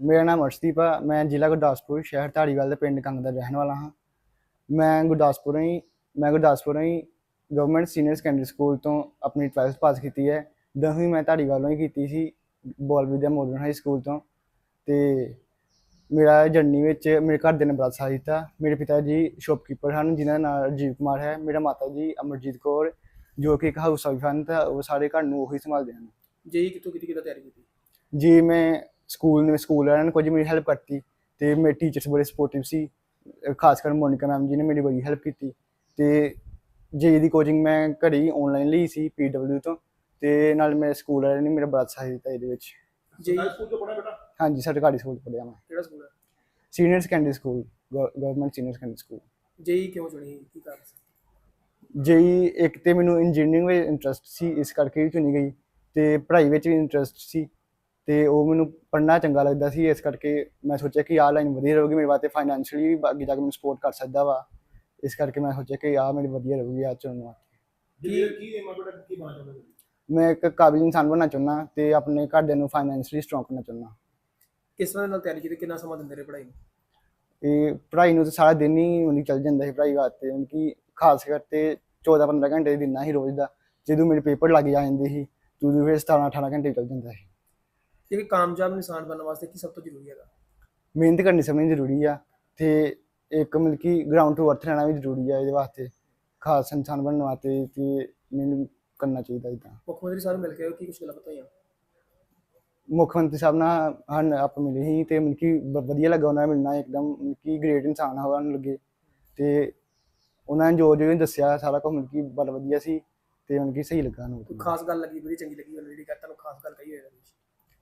ਮੇਰਾ ਨਾਮ ਅਰਸ਼ਦੀਪ ਆ ਮੈਂ ਜ਼ਿਲ੍ਹਾ ਗੁਰਦਾਸਪੁਰ ਸ਼ਹਿਰ ਧਾਰੀਵਾਲ ਦੇ ਪਿੰਡ ਕੰਗ ਦਾ ਰਹਿਣ ਵਾਲਾ ਹਾਂ। ਮੈਂ ਗੁਰਦਾਸਪੁਰੋਂ ਹੀ ਮੈਂ ਗੁਰਦਾਸਪੁਰੋਂ ਹੀ ਗਵਰਨਮੈਂਟ ਸੀਨੀਅਰ ਸੈਕੰਡਰੀ ਸਕੂਲ ਤੋਂ ਆਪਣੀ 12th ਪਾਸ ਕੀਤੀ ਹੈ। ਦਸਵੀਂ ਮੈਂ ਧਾਰੀਵਾਲੋਂ ਹੀ ਕੀਤੀ ਸੀ ਬੋਲ ਵਿਦਿਆ ਮੋਡਰਨ ਹਾਈ ਸਕੂਲ ਤੋਂ। ਤੇ ਮੇਰਾ ਜਰਨੀ ਵਿੱਚ ਮੇਰੇ ਘਰ ਦੇ ਨੇ ਬੜਾ ਸਾਥ ਦਿੱਤਾ। ਮੇਰੇ ਪਿਤਾ ਜੀ ਸ਼ੌਪਕੀਪਰ ਹਨ ਜਿਨ੍ਹਾਂ ਦਾ ਨਾਮ ਰਾਜੀਵ ਕੁਮਾਰ ਹੈ। ਮੇਰਾ ਮਾਤਾ ਜੀ ਅਮਰਜੀਤ ਕੌਰ ਜੋ ਕਿ ਇੱਕ ਹਾਊਸ ਵਾਈਫ ਹਨ ਤਾਂ ਉਹ ਸਾਰੇ ਘਰ ਨੂੰ ਉਹੀ ਸੰਭਾਲਦੇ ਹਨ। ਜੇਈ ਕਿੱਥੋਂ ਕੀਤੀ ਕਿੱਦਾਂ ਤਿਆਰੀ ਕੀਤੀ? ਜੀ ਮੈਂ ਸਕੂਲ ਨੇ ਸਕੂਲ ਵਾਲਿਆਂ ਨੇ ਕੁਝ ਮੇਰੀ ਹੈਲਪ ਕਰਤੀ ਤੇ ਮੇਰੇ ਟੀਚਰਸ ਬੜੇ ਸਪੋਰਟਿਵ ਸੀ ਖਾਸ ਕਰ ਮੋਨਿਕਾ ਮੈਮ ਜੀ ਨੇ ਮੇਰੀ ਬੜੀ ਹੈਲਪ ਕੀਤੀ ਤੇ ਜੀ ਦੀ ਕੋਚਿੰਗ ਮੈਂ ਹੀ ਆਨਲਾਈਨ ਲਈ ਸੀ ਪੀਡਬਲਿਊ ਤੋਂ ਤੇ ਨਾਲ ਮੇਰੇ ਸਕੂਲ ਵਾਲਿਆਂ ਨੇ ਮੇਰਾ ਬੜਾ ਸਹਾਇਤਾ ਦਿੱਤਾ ਇਹਦੇ ਵਿੱਚ। ਜੇਈ ਸਕੂਲ ਤੋਂ ਪੜਿਆ ਬੇਟਾ? ਹਾਂਜੀ ਸਰਕਾਰੀ ਸਕੂਲ ਪੜ੍ਹਿਆ ਮੈਂ। ਕਿਹੜਾ ਸਕੂਲ ਹੈ? Senior secondary school government senior secondary school JE ਕਿਉਂ ਚੁਣੀ? ਕੀ ਕਾਰਨ ਸੀ? ਜੀ ਇੱਕ ਤੇ ਮੈਨੂੰ ਇੰਜੀਨੀਅਰਿੰਗ ਵਿੱਚ ਇੰਟਰਸਟ ਸੀ ਇਸ ਕਰਕੇ ਹੀ ਚੁਣੀ ਗਈ ਤੇ ਪੜ੍ਹਾਈ ਵਿੱਚ ਵੀ ਇੰਟਰਸਟ ਸੀ। ਤੇ ਉਹ ਮੈਨੂੰ ਪੜ੍ਹਨਾ ਚੰਗਾ ਲੱਗਦਾ ਸੀ ਇਸ ਕਰਕੇ ਮੈਂ ਸੋਚਿਆ ਕਿ ਆਹ ਲਾਈਨ ਵਧੀਆ ਰਹੂਗੀ ਮੇਰੇ ਵਾਸਤੇ ਫਾਈਨੈਂਸ਼ੀਅਲੀ ਵੀ ਅੱਗੇ ਜਾ ਕੇ ਮੈਨੂੰ ਸਪੋਰਟ ਕਰ ਸਕਦਾ ਵਾ। ਇਸ ਕਰਕੇ ਮੈਂ ਸੋਚਿਆ ਕਿ ਆਹ ਮੇਰੀ ਵਧੀਆ ਰਹੂਗੀ ਆ ਚੁਣਨ ਵਾਸਤੇ। ਜੀ ਕੀ ਏਮ ਬੇਟਾ ਕੀ ਬਣਾ ਚਾਹੁੰਦਾ? ਮੈਂ ਇੱਕ ਕਾਬਿਲ ਇਨਸਾਨ ਬਣਨਾ ਚਾਹੁੰਦਾ ਤੇ ਆਪਣੇ ਘਰਦਿਆਂ ਨੂੰ ਫਾਈਨੈਂਸ਼ੀਅਲੀ ਸਟਰੋਂਗ ਕਰਨਾ ਚਾਹੁੰਦਾ। ਕਿਸ ਤਰ੍ਹਾਂ ਨਾਲ ਤਿਆਰੀ ਕੀਤੀ? ਕਿੰਨਾ ਸਮਾਂ ਦਿੰਦੇ ਰਹੇ ਪੜ੍ਹਾਈ ਨੂੰ? ਇਹ ਪੜ੍ਹਾਈ ਨੂੰ ਤਾਂ ਸਾਰਾ ਦਿਨ ਹੀ ਉਹਨੀ ਚੱਲ ਜਾਂਦਾ ਸੀ ਪੜ੍ਹਾਈ ਵਾਸਤੇ ਮਤਲਬ ਕਿ ਖਾਸ ਕਰਕੇ 14 15 ਘੰਟੇ ਦਿਨਾ ਹੀ ਰੋਜ਼ ਦਾ। ਜਦੋਂ ਮੇਰੇ ਪੇਪਰ ਲੱਗ ਜਾਂਦੇ ਸੀ ਉਦੋਂ ਫਿਰ 17 18 ਘੰਟੇ ਚੱਲ ਜਾਂਦਾ ਸੀ। ਕਿ ਕਾਮਯਾਬ ਇਨਸਾਨ ਬਣਨ ਵਾਸਤੇ ਕੀ ਸਭ ਤੋਂ ਜ਼ਰੂਰੀ ਹੈਗਾ? ਮਿਹਨਤ ਕਰਨੀ ਸਮਝਣੀ ਜ਼ਰੂਰੀ ਆ ਤੇ ਇੱਕ ਮਤਲਬ ਕਿ ਗਰਾਊਂਡ ਟੂ ਅਰਥ ਰਹਿਣਾ ਵੀ ਜ਼ਰੂਰੀ ਆ ਇਹਦੇ ਵਾਸਤੇ ਖਾਸ ਇਨਸਾਨ ਬਣਨ ਵਾਸਤੇ ਤੇ ਮੈਨੂੰ ਕਰਨਾ ਚਾਹੀਦਾ ਇਦਾਂ ਮੁੱਖ ਮੰਤਰੀ ਸਾਹਿਬ ਨੂੰ ਮਿਲ ਕੇ ਕੀ ਕੁਝ ਗੱਲਾਂ ਪਤਾ ਹੋਈਆਂ? ਮੁੱਖ ਮੰਤਰੀ ਸਾਹਿਬ ਨਾਲ ਹਨ ਆਪ ਮਿਲੇ ਸੀ ਤੇ ਮਤਲਬ ਕਿ ਵਧੀਆ ਲੱਗਾ ਉਹਨਾਂ ਨਾਲ ਮਿਲਣਾ ਇੱਕਦਮ ਕਿ ਗ੍ਰੇਟ ਇਨਸਾਨ ਹੋਣ ਨੂੰ ਲੱਗੇ ਤੇ ਉਹਨਾਂ ਨੇ ਜੋ ਜੋ ਦੱਸਿਆ ਸਾਰਾ ਕੁਝ ਮਤਲਬ ਕਿ ਬੜਾ ਵਧੀਆ ਸੀ ਤੇ ਮਤਲਬ ਕਿ ਸਹੀ ਲੱਗਾ ਉਹਨੂੰ ਖਾਸ ਗੱਲ ਲੱਗੀ ਬੜੀ ਚੰਗੀ ਲੱਗੀ ਉਹਨੂੰ ਜਿਹੜੀ ਤੁਹਾਨੂੰ ਖਾਸ ਗੱਲ ਕਹੀ ਹੋਏਗਾ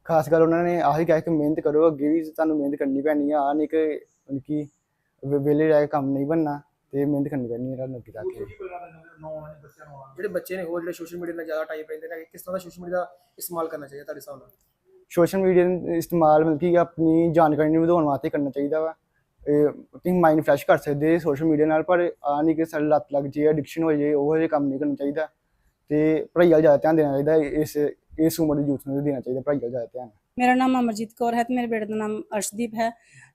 ਖਾਸ ਕਰ ਉਹਨਾਂ ਨੇ ਆਹੀ ਕਿਹਾ ਕਿ ਮਿਹਨਤ ਕਰੋ ਅੱਗੇ ਵੀ ਤੁਹਾਨੂੰ ਮਿਹਨਤ ਕਰਨੀ ਪੈਣੀ ਆ। ਆਹ ਨਹੀਂ ਕਿ ਕਿ ਵਿ- ਵਿਹਲੇ ਰਹਿ ਕੇ ਕੰਮ ਨਹੀਂ ਬਣਨਾ ਤੇ ਮਿਹਨਤ ਕਰਨੀ ਪੈਣੀ ਹੈ ਤੁਹਾਨੂੰ ਅੱਗੇ ਜਾ ਕੇ। ਜਿਹੜੇ ਬੱਚੇ ਨੇ ਹੋਰ ਜਿਹੜੇ ਸੋਸ਼ਲ ਮੀਡੀਆ ਨਾਲ ਜ਼ਿਆਦਾ ਟਾਈਪ ਰਹਿੰਦੇ ਨੇ ਕਿਸ ਤਰ੍ਹਾਂ ਦਾ ਸੋਸ਼ਲ ਮੀਡੀਆ ਦਾ ਇਸਤੇਮਾਲ ਕਰਨਾ ਚਾਹੀਦਾ ਤੁਹਾਡੇ ਹਿਸਾਬ ਨਾਲ? ਸੋਸ਼ਲ ਮੀਡੀਆ ਦਾ ਇਸਤੇਮਾਲ ਮਤਲਬ ਕਿ ਆਪਣੀ ਜਾਣਕਾਰੀ ਨੂੰ ਵਧਾਉਣ ਵਾਸਤੇ ਕਰਨਾ ਚਾਹੀਦਾ ਵਾ। ਇਹ ਤੁਸੀਂ ਮਾਈਂਡ ਫਰੈਸ਼ ਕਰ ਸਕਦੇ ਸੋਸ਼ਲ ਮੀਡੀਆ ਨਾਲ ਪਰ ਆ ਨਹੀਂ ਕਿ ਸਾਡੀ ਲੱਤ ਲੱਗ ਜੇ ਐਡਿਕਸ਼ਨ ਹੋ ਜੇ ਉਹ ਜਿਹੇ ਕੰਮ ਨਹੀਂ ਕਰਨਾ ਚਾਹੀਦਾ। ਤੇ ਪੜ੍ਹਾਈ ਵੱਲ ਜ਼ਿਆਦਾ ਧਿਆਨ ਦੇਣਾ ਚਾਹੀਦਾ ਇਸ ਇਸ ਉਮਰ ਦੇ ਯੂਥ ਨੂੰ ਦੇਣਾ ਚਾਹੀਦਾ ਪੜ੍ਹਾਈ ਵੱਲ ਜ਼ਿਆਦਾ ਧਿਆਨ। ਮੇਰਾ ਨਾਮ ਅਮਰਜੀਤ ਕੌਰ ਹੈ ਤੇ ਮੇਰੇ ਬੇਟੇ ਦਾ ਨਾਮ ਅਰਸ਼ਦੀਪ ਹੈ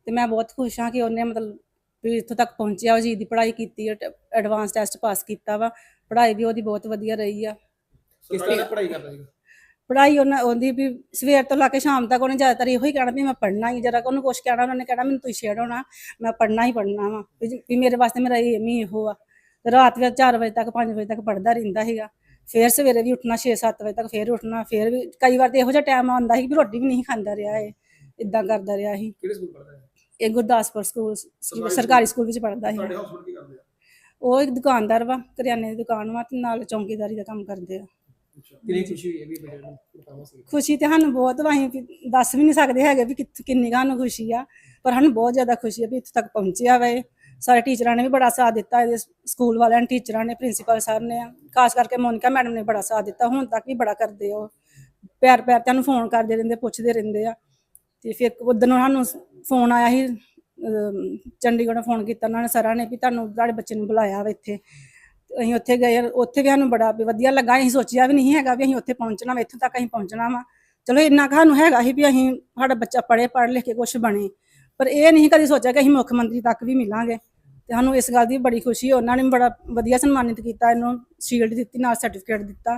ਤੇ ਮੈਂ ਬਹੁਤ ਖੁਸ਼ ਹਾਂ ਕਿ ਉਹਨੇ ਮਤਲਬ ਵੀ ਇੱਥੋਂ ਤੱਕ ਪਹੁੰਚਿਆ ਉਹ ਜੀ ਦੀ ਪੜ੍ਹਾਈ ਕੀਤੀ ਐਡਵਾਂਸ ਟੈਸਟ ਪਾਸ ਕੀਤਾ ਵਾ ਪੜ੍ਹਾਈ ਵੀ ਉਹਦੀ ਬਹੁਤ ਵਧੀਆ ਰਹੀ ਆ। ਕਿਸ ਤਰ੍ਹਾਂ ਪੜ੍ਹਾਈ ਕਰਦਾ ਸੀਗਾ? ਪੜ੍ਹਾਈ ਉਹਨਾਂ ਉਹਦੀ ਵੀ ਸਵੇਰ ਤੋਂ ਲਾ ਕੇ ਸ਼ਾਮ ਤੱਕ ਉਹਨੇ ਜ਼ਿਆਦਾਤਰ ਇਹੋ ਹੀ ਕਹਿਣਾ ਵੀ ਮੈਂ ਪੜ੍ਹਨਾ ਹੀ ਜਰਾ ਉਹਨੂੰ ਕੁਛ ਕਹਿਣਾ ਉਹਨੇ ਕਹਿਣਾ ਮੈਨੂੰ ਤੁਸੀਂ ਛੇੜੋ ਮੈਂ ਪੜ੍ਹਨਾ ਹੀ ਪੜ੍ਹਨਾ ਵਾ ਵੀ ਮੇਰੇ ਵਾਸਤੇ ਮੇਰਾ ਏਮ ਹੀ ਇਹੋ ਆ। ਰਾਤ ਵੀ 4 ਵਜੇ ਤੱਕ 5 ਵਜੇ ਤੱਕ ਪੜ੍ਹਦਾ ਰਹਿੰਦਾ ਸੀਗਾ। ਫੇਰ ਸਵੇਰੇ ਵੀ ਉੱਠਣਾ 6-7 ਵਜੇ ਤੱਕ ਫੇਰ ਉੱਠਣਾ ਫੇਰ ਵੀ ਕਈ ਵਾਰ ਤੇ ਇਹੋ ਜਿਹਾ ਟਾਈਮ ਆਉਂਦਾ ਸੀ ਵੀ ਰੋਟੀ ਵੀ ਨਹੀਂ ਖਾਂਦਾ ਰਿਹਾ ਇਹ ਇਦਾਂ ਕਰਦਾ ਰਿਹਾ ਸੀ। ਕਿਹੜੇ ਸਕੂਲ ਪੜ੍ਹਦਾ ਹੈ ਇਹ ਗੁਰਦਾਸਪੁਰ ਸਕੂਲ ਸਰਕਾਰੀ ਸਕੂਲ? ਵਿੱਚ ਪੜ੍ਹਦਾ ਤੁਹਾਡੇ ਸੀ ਹਸਬੰਡ ਕੀ ਕਰਦੇ ਆ? ਉਹ ਇੱਕ ਦੁਕਾਨਦਾਰ ਵਾ ਕਰਿਆਨੇ ਦੀ ਦੁਕਾਨ ਵਾ ਤੇ ਨਾਲ ਚੌਂਕੀਦਾਰੀ ਦਾ ਕੰਮ ਕਰਦੇ ਆ। ਕਿੰਨੀ ਖੁਸ਼ੀ ਹੋਈ ਵੀ ਨੂੰ ਤੇ ਸਾਨੂੰ ਬਹੁਤ ਵਾ ਅਸੀਂ ਵੀ ਦੱਸ ਵੀ ਨਹੀਂ ਸਕਦੇ ਹੈਗੇ ਵੀ ਕਿੰਨੀ ਕੁ ਸਾਨੂੰ ਖੁਸ਼ੀ ਆ ਪਰ ਸਾਨੂੰ ਬਹੁਤ ਜ਼ਿਆਦਾ ਖੁਸ਼ੀ ਆ ਵੀ ਇੱਥੇ ਤੱਕ ਪਹੁੰਚਿਆ ਵਾ ਇਹ। ਸਾਰੇ ਟੀਚਰਾਂ ਨੇ ਵੀ ਬੜਾ ਸਾਥ ਦਿੱਤਾ ਇਹਦੇ ਸਕੂਲ ਵਾਲਿਆਂ ਨੇ ਟੀਚਰਾਂ ਨੇ ਪ੍ਰਿੰਸੀਪਲ ਸਰ ਨੇ ਖਾਸ ਕਰਕੇ ਮੋਨਿਕਾ ਮੈਡਮ ਨੇ ਬੜਾ ਸਾਥ ਦਿੱਤਾ ਹੁਣ ਤੱਕ ਵੀ ਬੜਾ ਕਰਦੇ ਆ ਉਹ। ਪਿਆਰ ਪਿਆਰ ਤੁਹਾਨੂੰ ਫੋਨ ਕਰਦੇ ਰਹਿੰਦੇ ਪੁੱਛਦੇ ਰਹਿੰਦੇ ਆ। ਤੇ ਫਿਰ ਉਦੋਂ ਸਾਨੂੰ ਫੋਨ ਆਇਆ ਸੀ ਅਮ, ਚੰਡੀਗੜ੍ਹੋਂ ਫੋਨ ਕੀਤਾ ਉਹਨਾਂ ਨੇ ਸਰਾਂ ਨੇ ਵੀ ਤੁਹਾਨੂੰ ਤੁਹਾਡੇ ਬੱਚੇ ਨੂੰ ਬੁਲਾਇਆ ਵਾ ਇੱਥੇ। ਤੇ ਅਸੀਂ ਉੱਥੇ ਗਏ ਉੱਥੇ ਵੀ ਸਾਨੂੰ ਬੜਾ ਵੀ ਵਧੀਆ ਲੱਗਾ ਅਸੀਂ ਸੋਚਿਆ ਵੀ ਨਹੀਂ ਹੈਗਾ ਵੀ ਅਸੀਂ ਉੱਥੇ ਪਹੁੰਚਣਾ ਵਾ ਇੱਥੋਂ ਤੱਕ ਅਸੀਂ ਪਹੁੰਚਣਾ ਵਾ। ਚਲੋ ਇੰਨਾ ਕੁ ਸਾਨੂੰ ਹੈਗਾ ਸੀ ਵੀ ਅਸੀਂ ਸਾਡਾ ਬੱਚਾ ਪੜ੍ਹੇ ਪੜ੍ਹ ਲਿਖ ਕੇ ਕੁਝ ਬਣੇ। ਪਰ ਇਹ ਨਹੀਂ ਕਦੀ ਸੋਚਿਆ ਕਿ ਅਸੀਂ ਮੁੱਖ ਮੰਤਰੀ ਤੱਕ ਵੀ ਮਿਲਾਂਗੇ। ਤੇ ਸਾਨੂੰ ਇਸ ਗੱਲ ਦੀ ਬੜੀ ਖੁਸ਼ੀ ਉਹਨਾਂ ਨੇ ਬੜਾ ਵਧੀਆ ਸਨਮਾਨਿਤ ਕੀਤਾ ਇਹਨੂੰ ਸ਼ੀਲਡ ਦਿੱਤੀ ਨਾਲ ਸਰਟੀਫਿਕੇਟ ਦਿੱਤਾ।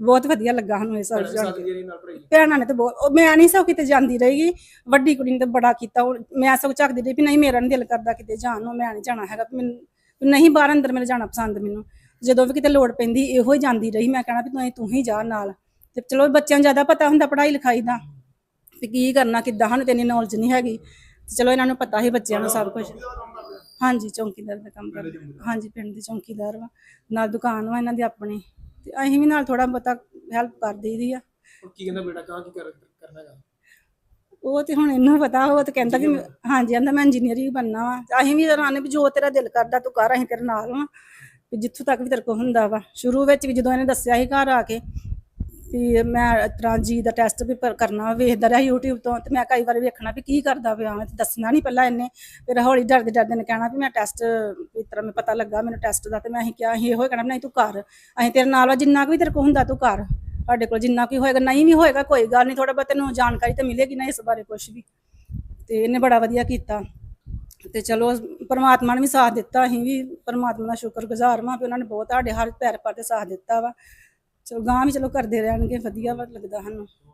ਬਹੁਤ ਵਧੀਆ ਲੱਗਾ ਸਾਨੂੰ ਇਹ ਸਭ ਜਾਣ ਕੇ। ਭੈਣਾਂ ਨੇ ਤੇ ਬਹੁਤ ਮੈਂ ਨਹੀਂ ਸਭ ਕਿਤੇ ਜਾਂਦੀ ਰਹੀ ਵੱਡੀ ਕੁੜੀ ਨੇ ਤੇ ਬੜਾ ਕੀਤਾ। ਮੈਂ ਸਭ ਝੱਕਦੀ ਰਹੀ ਵੀ ਨਹੀਂ ਮੇਰਾ ਨਹੀਂ ਦਿਲ ਕਰਦਾ ਕਿਤੇ ਜਾਣ ਨੂੰ ਮੈਂ ਨਹੀਂ ਜਾਣਾ ਹੈਗਾ। ਮੈਨੂੰ ਨਹੀਂ ਬਾਹਰ ਅੰਦਰ ਮੇਰੇ ਜਾਣਾ ਪਸੰਦ ਮੈਨੂੰ। ਜਦੋਂ ਵੀ ਕਿਤੇ ਲੋੜ ਪੈਂਦੀ ਇਹੋ ਹੀ ਜਾਂਦੀ ਰਹੀ। ਮੈਂ ਕਹਿਣਾ ਵੀ ਤੂੰ ਤੂੰ ਹੀ ਜਾ ਨਾਲ। ਤੇ ਚਲੋ ਬੱਚਿਆਂ ਨੂੰ ਜ਼ਿਆਦਾ ਪਤਾ ਹੁੰਦਾ ਪੜ੍ਹਾਈ ਲਿਖਾਈ ਦਾ। ਵੀ ਕੀ ਕਰਨਾ ਕਿੱਦਾਂ ਸਾਨੂੰ ਤੇ ਇੰਨੀ ਨੌਲੇਜ ਨਹੀਂ ਹੈਗੀ। ਤੇ ਚਲੋ ਇਹਨਾਂ ਨੂੰ ਪਤਾ ਹੀ ਬੱਚਿਆਂ ਨੂੰ ਸਭ ਕੁਝ ਹਾਂਜੀ ਚੌਂਕੀਦਾਰ ਦਾ ਕੰਮ ਕਰਦੇ। ਹਾਂਜੀ ਪਿੰਡ ਦੇ ਚੌਂਕੀਦਾਰ ਵਾ। ਨਾਲ ਦੁਕਾਨ ਵਾ ਇਹਨਾਂ ਦੀ ਆਪਣੀ। ਤੇ ਅਸੀਂ ਵੀ ਨਾਲ ਥੋੜਾ ਬਹੁਤਾ ਹੈਲਪ ਕਰ ਦੇਈਦੀ ਆ। ਕੀ ਕਹਿੰਦਾ ਬੇਟਾ ਕਹਾਂ ਕੀ ਕਰ ਕਰਨਾ ਹੈਗਾ? ਉਹ ਤੇ ਹੁਣ ਇਹਨੂੰ ਪਤਾ ਉਹ ਤੇ ਕਹਿੰਦਾ ਕਿ ਹਾਂਜੀ ਕਹਿੰਦਾ ਮੈਂ ਇੰਜੀਨੀਅਰ ਹੀ ਬਣਨਾ ਵਾ। ਅਸੀਂ ਵੀ ਜਨਾਨੇ ਵੀ ਜੋ ਤੇਰਾ ਦਿਲ ਕਰਦਾ ਤੂੰ ਕਰ ਅਸੀਂ ਤੇਰੇ ਨਾਲ ਵਾਂ। ਵੀ ਜਿੱਥੋਂ ਤੱਕ ਵੀ ਤੇਰੇ ਕੋਲ ਹੁੰਦਾ ਵਾ। ਸ਼ੁਰੂ ਵਿੱਚ ਵੀ ਜਦੋਂ ਇਹਨੇ ਦੱਸਿਆ ਸੀ ਘਰ ਆ ਕੇ ਵੀ ਮੈਂ ਇਤਰਾ ਜੀ ਦਾ ਟੈਸਟ ਵੀ ਪਰ- ਕਰਨਾ ਵੇਖਦਾ ਰਿਹਾ YouTube ਤੋਂ ਤੇ ਮੈਂ ਕਈ ਵਾਰ ਵੇਖਣਾ ਵੀ ਕੀ ਕਰਦਾ ਪਿਆ ਮੈਂ ਤੇ ਦੱਸਣਾ ਨਹੀਂ ਪਹਿਲਾਂ ਇਹਨੇ। ਫਿਰ ਹੌਲੀ ਡਰਦੇ ਡਰਦੇ ਨੇ ਕਹਿਣਾ ਵੀ ਮੈਂ ਟੈਸਟ ਇਸ ਤਰ੍ਹਾਂ ਮੈਨੂੰ ਪਤਾ ਲੱਗਾ ਮੈਨੂੰ ਟੈਸਟ ਦਾ ਤੇ ਮੈਂ ਅਸੀਂ ਕਿਹਾ ਅਸੀਂ ਇਹੋ ਹੀ ਕਹਿਣਾ ਨਹੀਂ ਤੂੰ ਕਰ। ਅਸੀਂ ਤੇਰੇ ਨਾਲ ਵਾ, ਜਿੰਨਾ ਕੁ ਵੀ ਤੇਰੇ ਕੋਲ ਹੁੰਦਾ ਤੂੰ ਕਰ। ਸਾਡੇ ਕੋਲ ਜਿੰਨਾ ਕੁ ਹੋਏਗਾ, ਨਹੀਂ ਵੀ ਹੋਏਗਾ, ਕੋਈ ਗੱਲ ਨਹੀਂ ਥੋੜਾ ਬਹੁਤ ਤੈਨੂੰ ਜਾਣਕਾਰੀ ਤਾਂ ਮਿਲੇਗੀ ਨਾ ਇਸ ਬਾਰੇ ਕੁਝ ਵੀ। ਤੇ ਇਹਨੇ ਬੜਾ ਵਧੀਆ ਕੀਤਾ। ਤੇ ਚਲੋ, ਪਰਮਾਤਮਾ ਨੇ ਵੀ ਸਾਥ ਦਿੱਤਾ, ਅਸੀਂ ਵੀ ਪਰਮਾਤਮਾ ਦਾ ਸ਼ੁਕਰਗੁਜ਼ਾਰ ਹਾਂ ਵੀ ਉਹਨਾਂ ਨੇ ਬਹੁਤ ਸਾਡੇ ਹਰ ਪੈਰ ਪਰ ਤੇ ਸਾਥ ਦਿੱਤਾ ਵਾ। ਚਲੋ ਗਾਂ ਵੀ ਚਲੋ ਕਰਦੇ ਰਹਿਣਗੇ ਵਧੀਆ ਵਾ ਲੱਗਦਾ ਸਾਨੂੰ।